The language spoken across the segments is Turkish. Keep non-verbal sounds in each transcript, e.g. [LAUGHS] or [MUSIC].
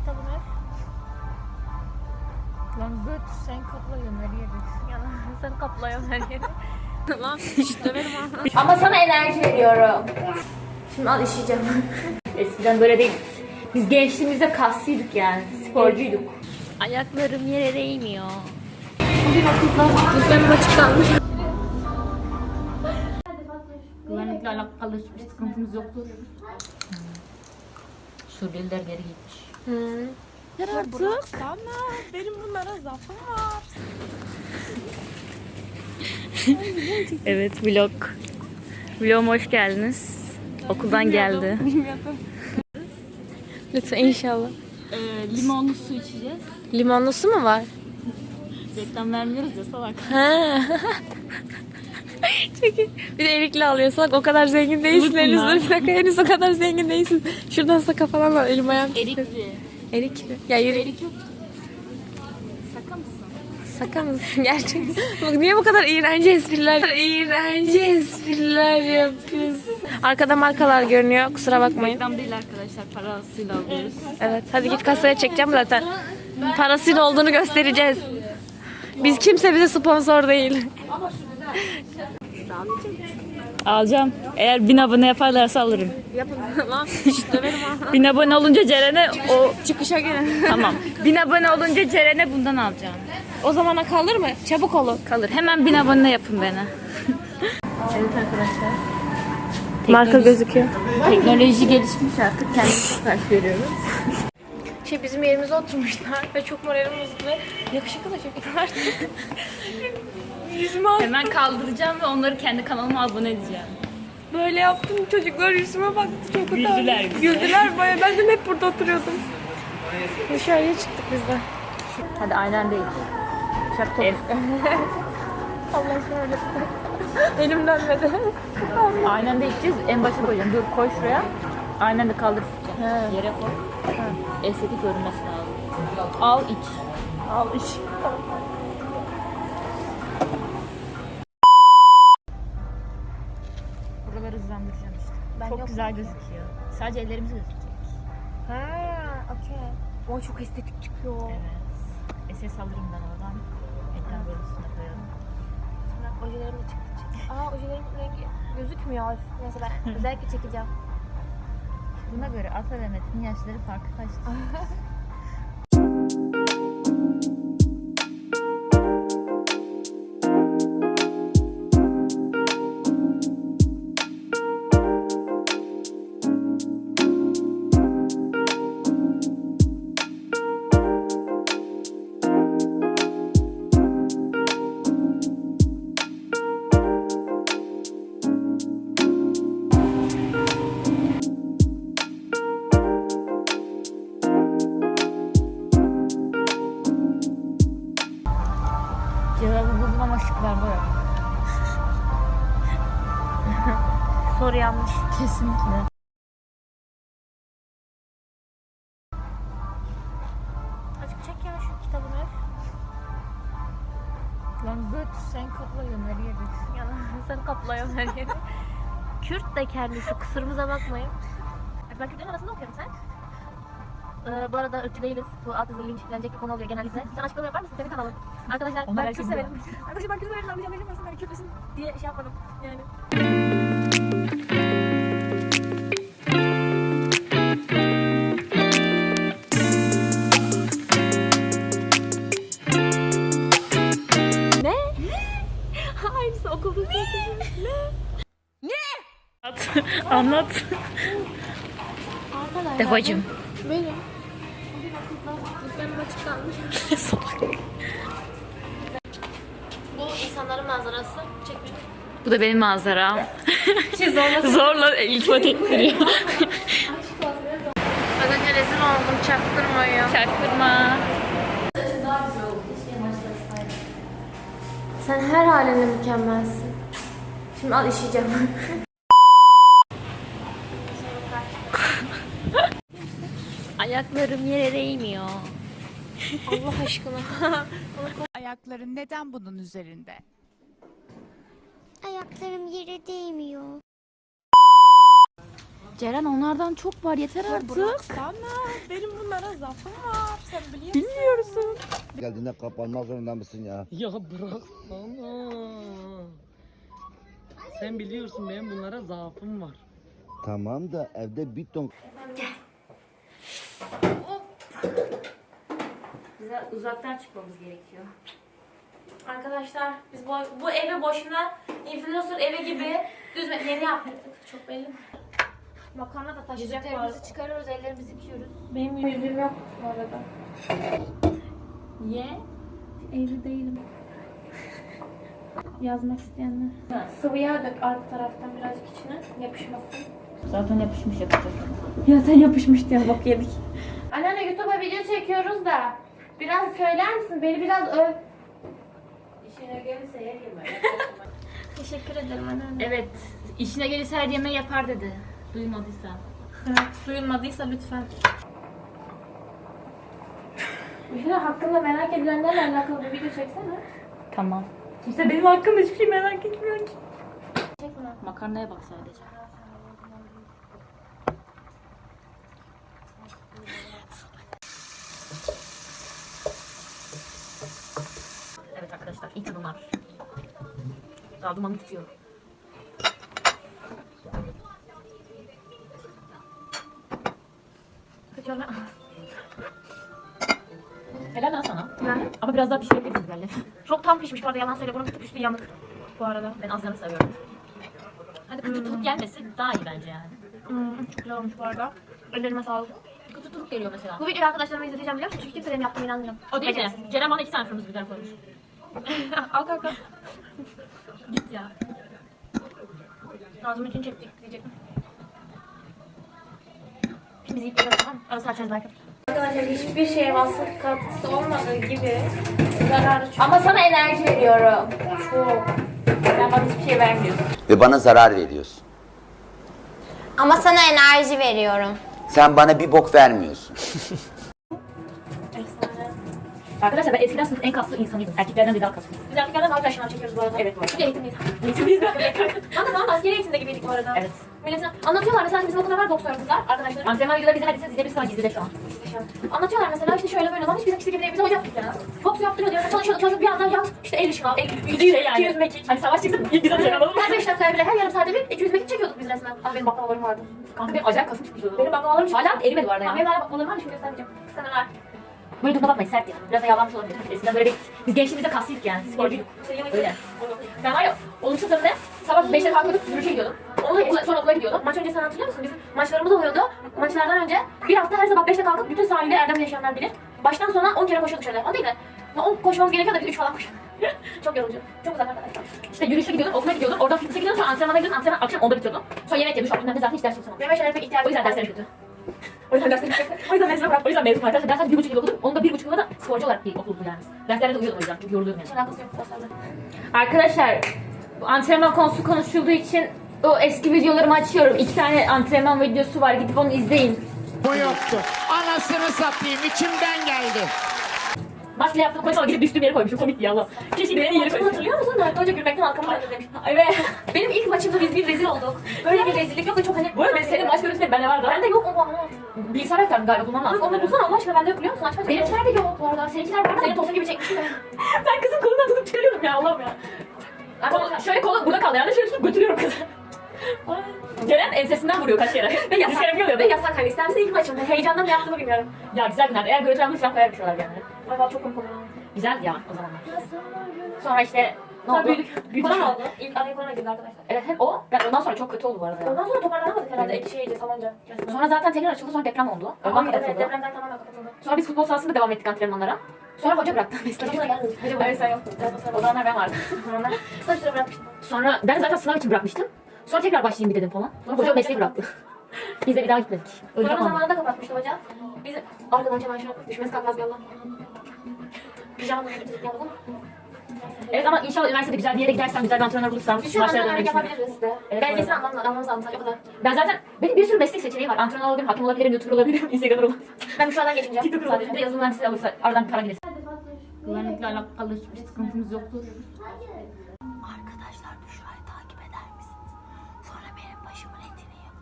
kitabını öf. Lan göt sen kaplayın her yeri. Yalan [LAUGHS] sen kaplayan her yeri. [LAUGHS] Lan döverim ha. Ama sana enerji veriyorum. Şimdi al işeyeceğim. [LAUGHS] Eskiden böyle değil. Biz gençliğimizde kaslıydık yani. Sporcuyduk. Ayaklarım yere değmiyor. Gözlerim açık kalmış. Güvenlikle alakalı hiçbir sıkıntımız yoktur. Suriyeliler geri gitmiş. Evet vlog. Vloguma hoş geldiniz. Okuldan geldi. Lütfen inşallah. Ee, limonlu su içeceğiz. Limonlu su mu var? Reklam vermiyoruz ya salak. [LAUGHS] [LAUGHS] Çok iyi. Bir de erikli alıyor. Salak o kadar zengin değilsin. Henüz bir dakika henüz o kadar zengin değilsin. Şuradan saka falan var. Elim ayağım titriyor. Erikli. Erik mi? Ya yürü. Erik yok. Şaka mısın? Saka mısın [LAUGHS] gerçekten? Bak niye bu kadar iğrenç espriler, iğrenç espriler yapıyorsun? Arkada markalar görünüyor. Kusura bakmayın. Reklam değil arkadaşlar. Parasıyla alıyoruz. Evet hadi git kasaya çekeceğim zaten. Parasıyla olduğunu göstereceğiz. Biz kimse bize sponsor değil. Alacağım. Eğer bin abone yaparlarsa alırım. Yapın [LAUGHS] lan. Şşt, döverim ha. [LAUGHS] Bin abone olunca Ceren'e o... Çıkışa gelin. [LAUGHS] Tamam. Bin abone olunca Ceren'e bundan alacağım. O zamana kalır mı? Çabuk olun. Kalır. Hemen bin abone yapın beni. evet arkadaşlar. Marka gözüküyor. Teknoloji gelişmiş artık. Kendimiz sipariş veriyoruz. Şey bizim yerimize oturmuşlar ve çok moralim bozuldu ve yakışıklı da çok vardı. [LAUGHS] Yüzüme az Hemen kaldıracağım ve onları kendi kanalıma abone edeceğim. böyle yaptım çocuklar yüzüme baktı çok utandı. Güldüler. Güldüler baya ben de hep burada oturuyordum. Dışarıya çıktık biz de. Hadi aynen değil. Şapka. Ev. [LAUGHS] Allah aşkına öyle Elim dönmedi. Aynen de içeceğiz. En başa koyacağım. Dur koy şuraya. Aynen de kaldır Yere koy. Estetik görünmesi lazım. Al iç. Al iş. Buraları hızlandıracağım işte. Ben Çok yok. güzel gözüküyor. Sadece ellerimiz gözükecek. Ha, okey. O çok estetik çıkıyor. Evet. SS alırım ben oradan. Ekran görüntüsüne koyalım. Sonra ojelerim de çıktı. çıktı. Aa ojelerim rengi gözükmüyor. Mesela [LAUGHS] özellikle çekeceğim. Buna göre Ata ve Metin yaşları farkı kaçtı? [LAUGHS] Buldum ama şıklarda yok. [LAUGHS] Soru yanlış. Kesinlikle. Azıcık çek ya şu kitabını öf. Lan göt sen kaplayın her yeri. Yalan [LAUGHS] sen kaplayan her yeri. [LAUGHS] Kürt de kendisi kusurumuza bakmayın. Ben Kürtlerin arasında okuyorum sen. Ee, bu arada ırkçı değiliz. Bu alt yazılı linçlenecek bir konu oluyor genellikle. Sen açıklama yapar mısın? Senin kanalın. Arkadaşlar Onlar ben Kürt severim. Arkadaşlar ben Kürt severim. Anlayacağım bilmiyorsun. Ben Kürtlüsün diye şey yapmadım. Yani. Ne? Aynısı okulda söylediğim. Anlat. Arkadaşlar. De bacım. Benim. Dükkanım açık kalmış. [LAUGHS] Salak. Bu insanların manzarası. Çek beni. Bu da benim manzaram. Şey zorla. [LAUGHS] Zorla iltifat [LAUGHS] ettiriyor. Az önce rezil oldum çaktırmayın. Çaktırma. Sen her halinle mükemmelsin. Şimdi al işeyeceğim. Ayaklarım yere değmiyor. Allah aşkına. [LAUGHS] Ayakların neden bunun üzerinde? Ayaklarım yere değmiyor. Ceren onlardan çok var yeter artık. Bıraksana. Benim bunlara zaafım var. Sen biliyorsun. Bilmiyorsun. Geldiğinde kapanmak zorunda mısın ya? Ya bıraksana. Sen biliyorsun benim bunlara zaafım var. Tamam da evde bir ton Bize uzaktan çıkmamız gerekiyor. Arkadaşlar biz bu, bu evi boşuna influencer evi gibi düz yeni yaptık. Çok belli mi? Makarna da taşıyacak var. Yüzüklerimizi çıkarıyoruz, ellerimizi pişiyoruz. Benim yüzüm yok bu arada. Ye. Evli değilim. Yazmak isteyenler. Sıvı yağ dök arka taraftan birazcık içine yapışmasın. Zaten yapışmış yapacak. Ya sen yapışmış diye bok yedik. Anneanne YouTube'a video çekiyoruz da biraz söyler misin? Beni biraz öv. İşine gelirse yer [LAUGHS] Teşekkür ederim anneanne. Evet. işine gelirse her yemeği yapar dedi. Duymadıysan. Evet, [LAUGHS] duyulmadıysa lütfen. Bir şey hakkında merak edilenlerle alakalı bir video çeksene. Tamam. Kimse benim hakkımda hiçbir şey merak etmiyor ki. Çek bunu. Makarnaya bak sadece. [LAUGHS] Evet adımlar. Daha dumanı tutuyor. Ben. Helal lan sana. Yani Ama biraz daha pişirebiliriz böyle. çok tam pişmiş bu arada yalan söyle. Bunun bir tık üstü yanık bu arada. Ben az yanı seviyorum. Hani kıtırtılık gelmesin daha iyi bence yani. Hmm, çok güzel olmuş bu arada. Ellerime sağlık. Kıtırtılık geliyor mesela. Bu videoyu arkadaşlarıma izleteceğim biliyor musun? Çünkü kimse benim yaptığımı inanmıyorum. O değil mi? Ceren bana iki tane fırımız biber koymuş. [LAUGHS] al kanka. Git ya. Ağzım için çektik diyecektim. Şimdi biz ilk yapalım tamam? Arası açarız belki. Arkadaşlar hiçbir şeye vasıf katkısı olmadığı gibi zararı çok. Ama sana enerji veriyorum. çok. Sen bana hiçbir şey vermiyorsun. ve bana zarar veriyorsun. Ama sana enerji veriyorum. Sen bana bir bok vermiyorsun. [LAUGHS] Arkadaşlar ben eskiden sınıfın en kaslı insanıydım. Erkeklerden de daha kaslı. Biz erkeklerden daha yaşından çekiyoruz bu arada. Evet bu arada. Çünkü eğitimliyiz. [LAUGHS] Eğitimliyiz de. Kanka [LAUGHS] tamam askeri eğitimde gibiydik bu arada. Evet. Milletin anlatıyorlar mesela bizim okulda var boksör kızlar arkadaşlarım. Antrenman videoları bize hadi siz izleyebilirsiniz gizlide şu an. Anlatıyorlar mesela işte şöyle böyle lan hiç bizimkisi gibi değil bize hoca tuttu ya. Boks yaptırıyor diyor. Çalışıyorduk çalışıyorduk bir anda yat işte 50 şınav, 50 Şey yani. 200 mekik. Hani savaş çıksın ilk güzel şey anladın mı? Her 5 dakikaya bile her yarım saatte bir 200 mekik çekiyorduk biz resmen. Ama benim baklavalarım vardı. Kanka benim acayip kasım çıkmış. Benim baklavalarım çıktı. Hala erimedi bu arada ya. benim hala baklavalarım var şimdi göstermeyeceğim. Kısanırlar. Böyle duruma bakmayın sert ya. Biraz da yağlanmış olabilir. Eskiden böyle bir, biz gençliğimizde kaslıydık yani. Sporcuyduk. Öyle. Ben var ya, olumsuz sınıfta sabah 5'te kalkıyorduk, yürüyüşe gidiyordum. Ondan sonra sonra okula gidiyordum. Maç önce sen hatırlıyor musun? Bizim maçlarımız oluyordu. Maçlardan önce bir hafta her sabah 5'te kalkıp bütün sahilde Erdem'le yaşayanlar bilir. Baştan sona 10 kere koşuyorduk şöyle. O değil de. 10 koşmamız gerekiyor da biz 3 falan koşuyorduk. [LAUGHS] Çok yorucu. Çok uzak arkadaşlar. İşte yürüyüşe gidiyordum, okula gidiyordum. Oradan fitness'e gidiyordum, sonra antrenmana gidiyordum. Antrenman akşam 10'da bitiyordum. Sonra yemek yemiş, okuldan zaten hiç ders çalışamadım. Benim şeylere pek O yüzden derslerim kötü. O yüzden kötü. O yüzden mezuna bırak. O yüzden mezunum arkadaşlar. Dersler bir buçuk yıl okudum. Onun da bir buçuk yılı da sporcu olarak bir okuldu yani. Derslerde de uyuyordum o yüzden. Çünkü yoruluyordum yani. Alakası yok derslerle. Arkadaşlar bu antrenman konusu konuşulduğu için o eski videolarımı açıyorum. İki tane antrenman videosu var. Gidip onu izleyin. Bu yoktu. Anasını satayım içimden geldi. Maç bile yaptım. Koşma gidip düştüğüm yere koymuşum. Komik ya Allah. Keşke beni yere koymuşum. hatırlıyor musun? Nerede Hoca gülmekten halkamı demiş. Evet. Benim ilk maçımda biz bir rezil olduk. Böyle bir rezillik yok ve çok hani... Bu arada senin maç görüntüleri bende vardı. Bende yok o puanı. Bilgisayar aktardım galiba bulmam lazım. Onu bulsana Allah aşkına bende yok biliyor musun? Açma Benimkiler de yok bu arada. Seninkiler var mı? Senin tosun gibi çekmişim ben. [LAUGHS] Ben kızın kolundan tutup çıkarıyorum ya Allah'ım ya. Kolu, şöyle kolu burada kaldı yani şöyle tutup götürüyorum kızı. Gelen ensesinden vuruyor kaç kere. Ve yasak. kere vuruyor Ve yasak hani isterse ilk maçımda. Heyecandan ne yaptığımı bilmiyorum. Ya güzel günler. Eğer görüntülen lütfen koyar bir şeyler yani. Ay valla çok komik oluyor. Güzel ya o zamanlar. Sonra işte ne Sonra oldu? büyüdük. Büyüdük. Korona oldu. İlk araya korona girdi arkadaşlar. Evet hem o. Ben ondan sonra çok kötü oldu bu arada ya. Ondan sonra toparlanamadık herhalde. Şeyce salonca. Sonra zaten tekrar açıldı sonra deprem oldu. Ondan Ama evet kapatıldı. depremden tamamen kapatıldı. Sonra biz futbol sahasında devam ettik antrenmanlara. Sonra hoca bıraktı. Hocam da gelmedi. Hoca bıraktı. sen yoktun. O zamanlar ben vardım. [LAUGHS] Kısa bir süre bırakmıştım. Sonra ben zaten sınav için bırakmıştım. Sonra tekrar başlayayım bir dedim falan. Sonra hoca mesleği bıraktı. [LAUGHS] Biz de bir daha gitmedik. Öyle Korona tamam. zamanında kapatmıştı hoca. Biz arkadan çamaşır düşmez kalkmaz bir Allah. Pijamalarla gittik yanına. Evet ama inşallah üniversitede güzel bir yere gidersen, güzel bir antrenör bulursan, Şu maçlara dönmek yapabiliriz de. Evet, Belgesini doğru. anlamamız o kadar. Ben zaten, benim bir sürü meslek seçeneği var. Antrenör olabilirim, hakim olabilirim, youtuber olabilirim, [LAUGHS] instagramer olabilirim. Ben Müşra'dan geçineceğim. TikToker olabilirim. Bir de yazılım mühendisliği olursa aradan para gelir. Güvenlikle alakalı hiçbir sıkıntımız yoktur. Arkadaşlar Büşra'yı takip eder misiniz? Sonra benim başımın etini yiyor.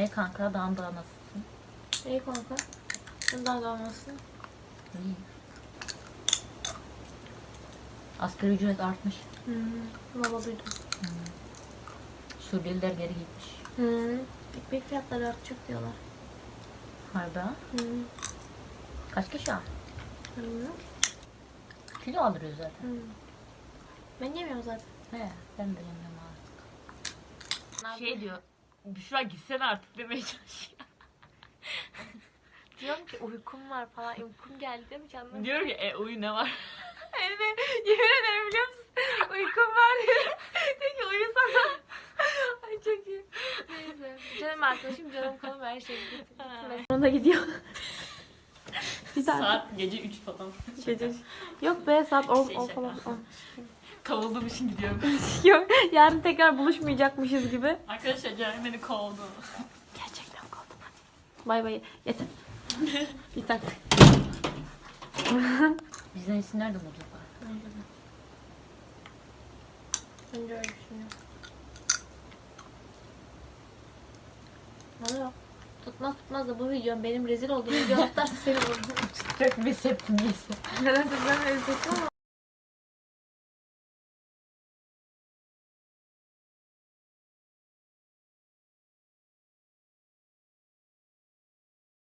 Ey kanka dağı nasılsın? İyi kanka. Bundan da olmasın. İyi. Asgari ücret artmış. Hı. Valla duydum. Suriyeliler geri gitmiş. Hı. Ekmek fiyatları artacak diyorlar. Harbi ha? Hı. Kaç kişi al? Bilmiyorum. Kilo aldırıyor zaten. Hı. Ben yemiyorum zaten. He, ben de yemiyorum artık. Şey diyor. Büşra gitsene artık demeye çalışıyor. [LAUGHS] Diyorum ki uykum var falan. Uykum geldi değil mi canım? Diyorum ki e uyu ne var? [LAUGHS] Elime yemin ederim biliyor musun? Uykum var diyor. [LAUGHS] Diyor ki uyusana. Ay çok iyi. Neyse. Canım arkadaşım, canım kanım her şey. Sonunda gidiyor. Bir tane. Saat gece 3 falan. Gece. Yok be saat 10 Şey 10 şaka. falan. 10. Kovulduğum için gidiyorum. [LAUGHS] Yok yarın tekrar buluşmayacakmışız gibi. Arkadaşlar Ceren beni kovdu. Gerçekten kaldım. Bay bay. Yeter. [LAUGHS] Bir tak. [LAUGHS] Bizden isim nerede bulacaklar? Bence öyle düşünüyorum. Bana yok. Tutmaz tutmaz da bu videom benim rezil olduğum video hatta seni vurdum. Çok bir septim neyse. Nedense ben rezil ama